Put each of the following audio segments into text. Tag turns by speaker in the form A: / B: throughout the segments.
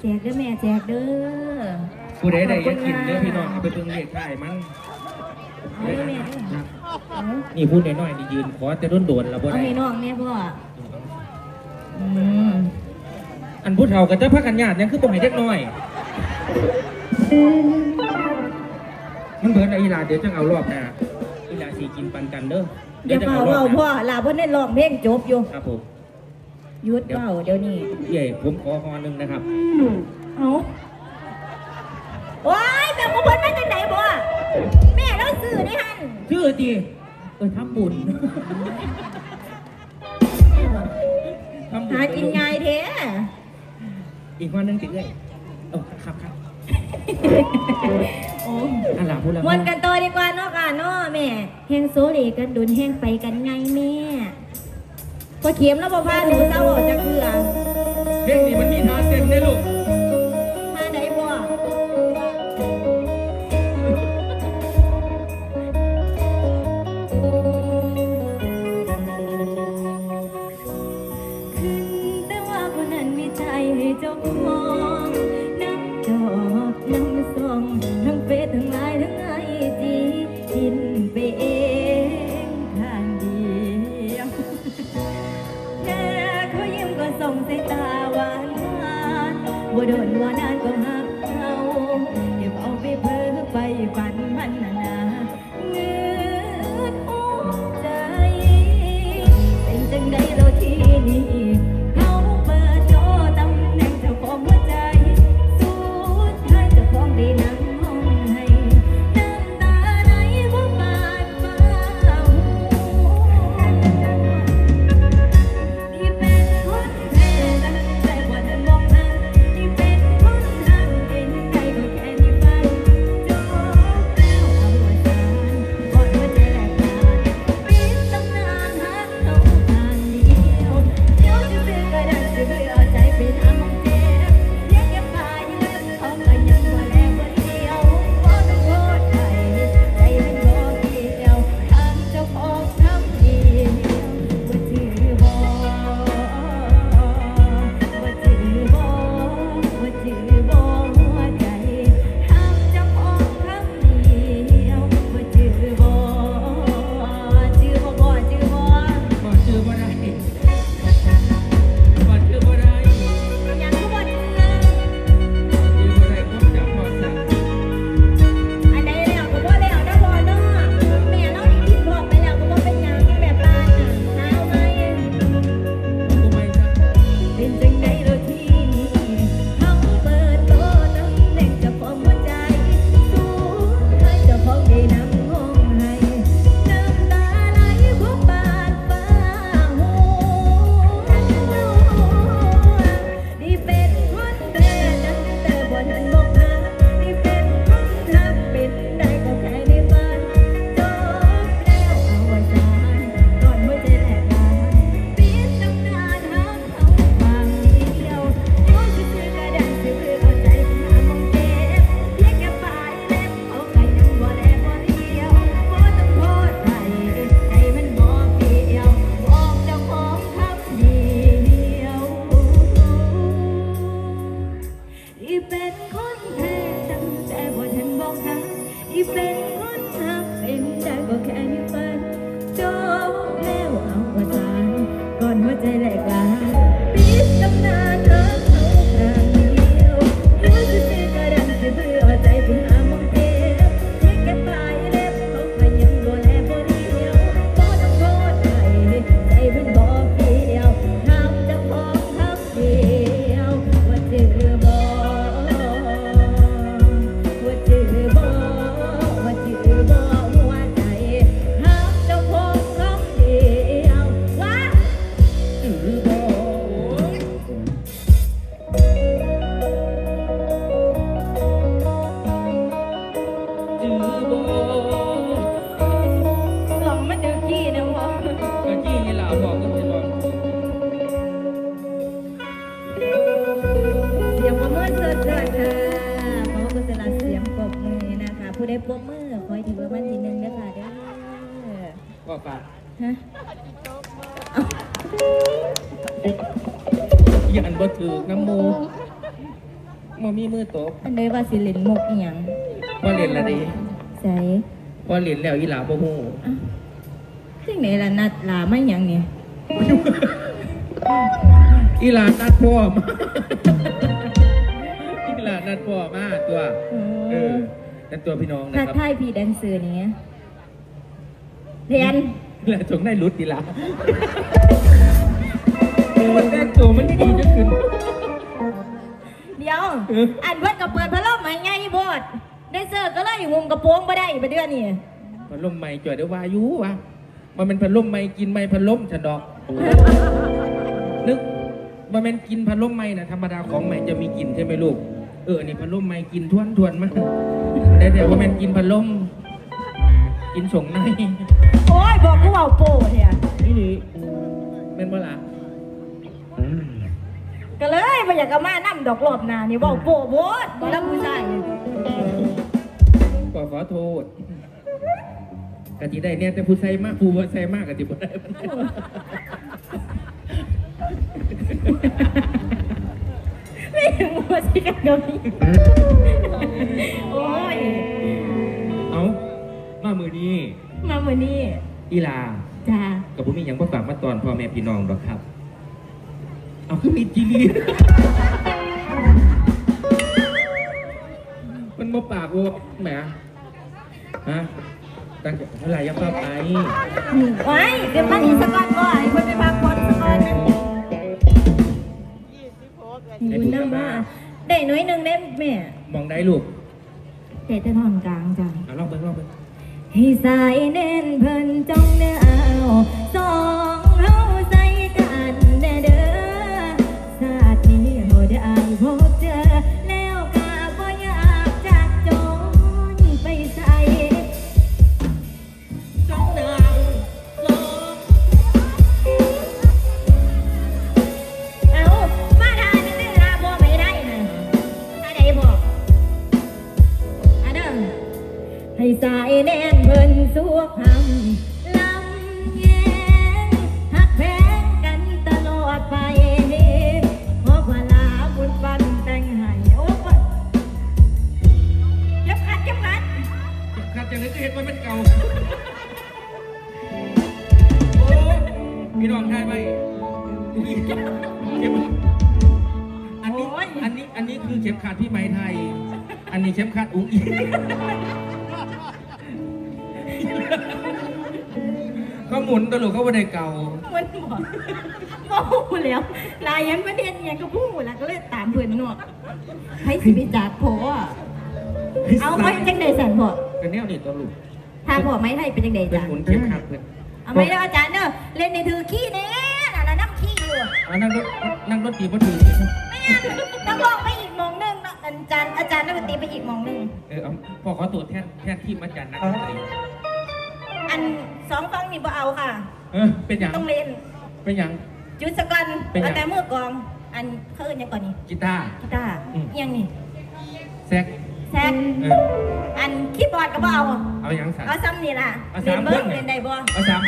A: แจกเด้อแม่แจกเด้อ
B: ผู้ใดได้ยังกินเด้อพี่น้องไปเบิ่งเลขท้ายมั้
A: อแม่เด้อเนี่
B: พูดน้อยๆนี่ยืนขอแต่ร่นโดนๆละบ่
A: เอา
B: ได้
A: ให้น้องแม่พ่ออั
B: นพูดเท่ากันจะพัะกันญาติยังคือบ่ให้เล็กน้อย มันเบิดอะอีหลาเดี๋ยวจะเอารอบนะาอีลาสิกินปันกันเด้อ
A: เดี๋ยว
B: จะ
A: เป่า
B: อารอบห
A: เน้าพ่อลาบ่ได้ร้องเพลงจบอยู่
B: ครับผม
A: ยุดเบาเดี๋ยวนี้
B: เย่ผมขอฮอนึงนะครับ
A: เอาโอ้ยแม่ขอเพิ่นมาจากไหนบ่แม่เราซื้อได้หัน
B: ชื่อดีเออทำบุญทำบุญ
A: หากินง่ายเท้
B: อีกวันหนึงติดเลยเอ้ครับครับ
A: โอ้
B: อันหลับพูดแล้ว
A: มวนกันโตดีกว่าเนาะกันเนาะแม่แห้งโซเลกันดุนแห้งไปกันไงแม่ ก็เข็มแล้วบ่พาหนูเศร้าจะเกลือ
B: เพลงนี้มันมีท่าเต้นด้
A: ยลูก อีเป็นคนแท้ตั้งต่บ่าฉันบอกหักอีเป็นคนหักเป็นใจบอกแค่นี้ไป ผู้ได้ปรมือคอยถือมันทีนึงเด้อค่ะเด้อก็ฝาะ
B: ฮะอ
A: ย่าอั
B: นบ่ถือน้ำมูมมีมือตบ
A: อันใดว่าสิเล่นมุกอีหยัง
B: ว่าเล่นละดี
A: ใส่
B: ว่าเล่นแล้วอีหลาบ่ฮู้
A: ที่ไหนล่ะนัดลาไม่หยังนี่ย
B: อีหลานัดพ่อมาอีหลานัดพ่อมาตัวเออ นั่นตัวพี่น้องนะ
A: ทัก
B: ครับ
A: ทายพี่แดนเซอร์นี่เรียน
B: แล้วจงได้รุดอีหลามันแต่งตัวมันดีจะขึ้น
A: เดี๋ยว
B: เออ
A: อันเพิ่นก็เปิดพัดลมให้ไงโบดแดนเซอร์ก็เลยงุมกระโปรงบ่ได้ไปเดือนนี่
B: พัดลมใหม่จ่อยเดี๋ยววาอยุวะมันเป็นพัดลมใหม่กินไม่พัดลมฉันดอกนึกมันเป็นกินพัดลมใหม่นะธรรมดาของใหม่จะมีกลิ่นใช่ไหมลูก เอออันนี่พัดลมใหม่กินทวนทวนๆมากแต่แต่ว่ามันกินพัดลมกินส่งใน
A: โอ้ยบอกกูเว้าโป้เนี่ย
B: นี่นี่เป็นเมื่อไหร่
A: ก็เลยบ่อยากจะมานํดอกรอบหน้านี่เว้าโป้โบดบ่รับผู้ชาย
B: ขอขอโทษกะจิได้เนี่ยแต่ผู้ใส่มากผู้บ่ใส่มากกะจิบ่ได้
A: ไม่ ถึงหัวสิกันก็มีโอ้ย
B: เอามามือนี้
A: มามื้อนี้
B: อีลา
A: จ้า
B: กับผมมีอย่างมาฝากมาตอนพ่อแม่พี่น้องหรอกครับ เอาขึ้นมีจีรีมันมาปากว่าแหมฮะ ตั้งใจเท่าไหร่ยังเข้าไป
A: ไว้เดี๋ยวมานี่สักก่อนก่อนให้เพิ่นไปพักผ่อนสักก่อนนะอยู่นำมา ได้น้อยหนึงได้แม่
B: มองได้ลูก
A: แต่จะนอนกลางจ้ะ
B: เอาลองไปลองไป
A: ให้สายแน่นเพิ่นจ้องเนื้อเอาสอง สวกหำลำแยงหักแพงกันตลอดไปเพราะว่าลาบุญปันแต่งให้โอ้ปะเจ็บขัดเจ็บขัด
B: ขัดจังเลยก็เห็นว่ามันเก่าโอ้พี่น้องทายไปเข็มอันนี้อันนี้อันนี้คือเข็มขัดพี่ไหมไทย อันนี้เข็มขัดอุ้งอิง ก็หมุนตลกก็ว่าได้เก่า
A: มันบอกก็พูดแล้วลายยังประเด็นยังก็พูดแล้วก็เลยตามเพื่อนหนวกให้สิไปจากโพอะเอาไว้จังใดสันพอ
B: เป็นแนวนี่ตลก
A: ถ้าพอไม่ให้เป็นจังใด
B: เป็น
A: จ้ะ
B: หมุนเข็มขัดเพื่อน
A: เอาไม่ได้อาจารย์เนอะเล่นในถือขี้เน่น่ะแล้วน้ำขี้อยู่
B: อ่านั่งรถนั่งรถตีพ่อถือ
A: ไม่งั้นต้องลองไปอีกหมองหนึงเนาะอาจารย์อาจารย์นักดนตรีไปอีกหมองหนึง
B: เออเอาพอขอตรวจแทนแทนที่มาจัดนักดนตรี
A: อันสองฟังนี่บ่เอาค่ะ
B: เออเป็นอย่าง
A: ต้องเล่น
B: เป็นอย่าง
A: จุดสกัน
B: เป็นหยัง
A: เอาแต่มือกลอง อันเขาเอิ้นหยังก่อนนี่
B: กีตาร์
A: กีตาร์
B: อืม
A: อิหยังนี่
B: แซก
A: แซก
B: เออ
A: อันคีย์บอร์ดก็บ่เอา
B: เอาอย่างสัน
A: เอาซ้ำนี่ล่ะ
B: เอา
A: เล่
B: สานม
A: เบิ้ง
B: คนเนี่ย
A: เล่นได้บ่
B: เอาสาม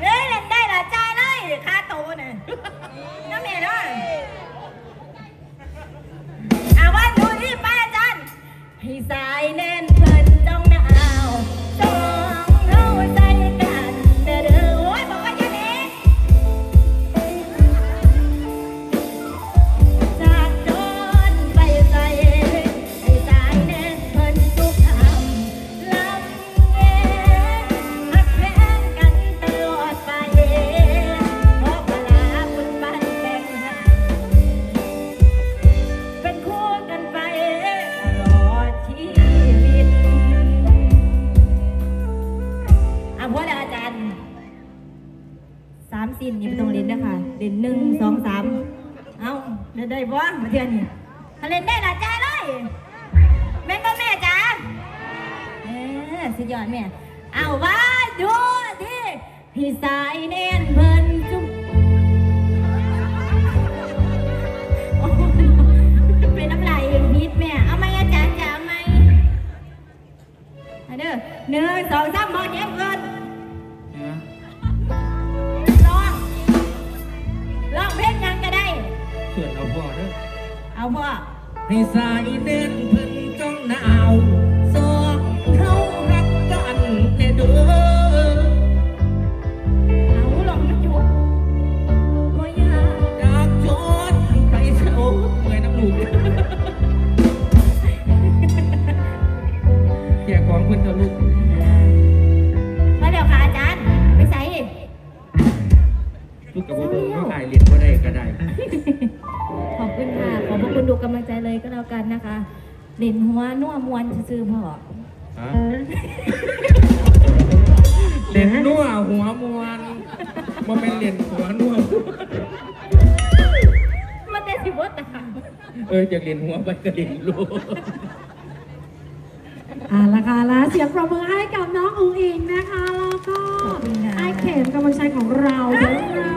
A: เฮ้ยเล่นได้ล่ะจ่ายเลยค่าโตวน่ะน้ำแม่เนาะเอาว่าดูที่ป้าอาจารย์ให้สายแน่นเพิ่นจ้อ เล่นได้ละจ้าเลยแม่นบ่แม่จ๋าเออสุดยอดแม่เอาว่าดูที่พี่สายเน้นเพิ่นจุ๊บโอ้ยเป็นน้ำลายพิษแม่เอาไหมอาจารย์จะเอาไหมเอาเด้อหนึ่งสองสามมองแย้มเกิน
B: นะ
A: ลองลองเพลงยังก็ได้
B: เสื่อนเอาพ่อเด้อ
A: เอาพ่อ
B: ให้สายเดินเพิ่นจ้องหนาวสองเฮารักกันแน่เด้อ
A: เอาลองมันอยู่บ่อยาก
B: จากจนไปเสียโอ้เมื่อยน้ำลูกแก่ของเพิ่นเถอะลูก
A: มาเดี๋ยวค่ะอาจารย์ไปใส่
B: ลูกกับบ่เบิ่งเขาถ่ายเรียนบ่ได้ก็ได้
A: เด่นหัวนัวมวนซื่อๆพ่อ
B: ฮะเล่นนัวหัวมวนบ่แม่นเล่นหัวนัว
A: มันแต่สิบวัตา
B: เออจากเล่นหัวไปก็เล่นลูก
C: อ่าละค่ะและเสียงปรบมือให้กับน้องอุ๋งอิงนะคะ แล้วก็
A: ขอบคุณค่ะ
C: ไอเข็มกำลังใจของเราเดี๋ยวเรา